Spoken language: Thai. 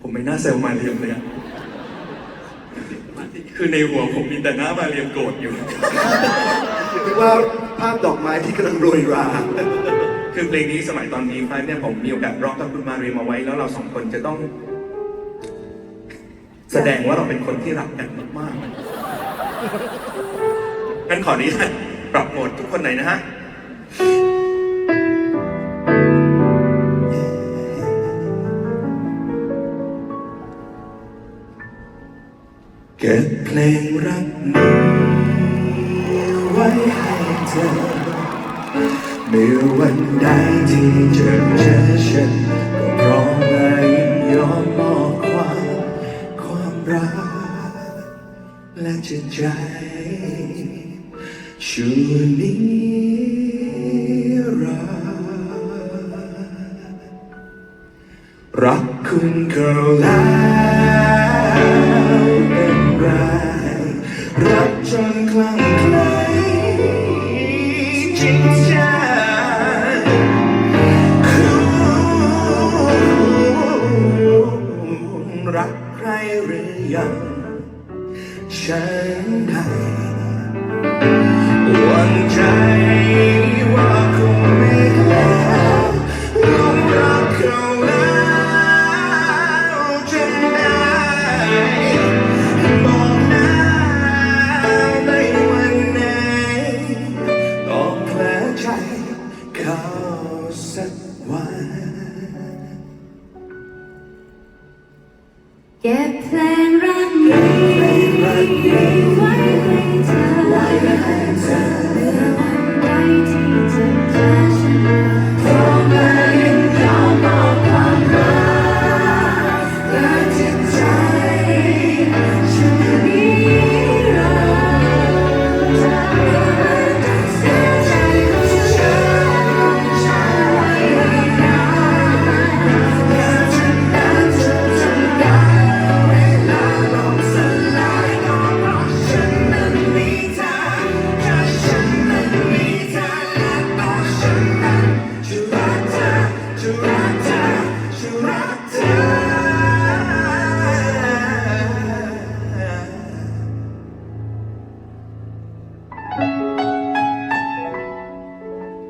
ผมไม่น่าเซลมาเรียมเลยอะคือในหัวผมมีแต่หน้ามาเรียมโกรธอยู่คือว่าภาพดอกไม้ที่กำลังโรยรา คือเพลงนี้สมัยตอนนี้ไฟเนี่ยผมมีโอกาสร้องกับคุณมาเรียมเอาไว้ แล้วเราสองคนจะต้อง แสดงว่าเราเป็นคนที่รักกันมากๆงั้นขอนี้นะปรับโหมดทุกคนหน่อยนะฮะ เก็บเพลงรักนี้ไว้ให้เธอเมื่อวันใดที่เจอเจอฉันก็พร้อมและยินยอมมอบความความรัก และจิตใจชั่วนิรันดร์รักคุณก็แล้ นคลั่งไคล้จริงใจคุณรักใครหรือยังฉัน เก็บเพล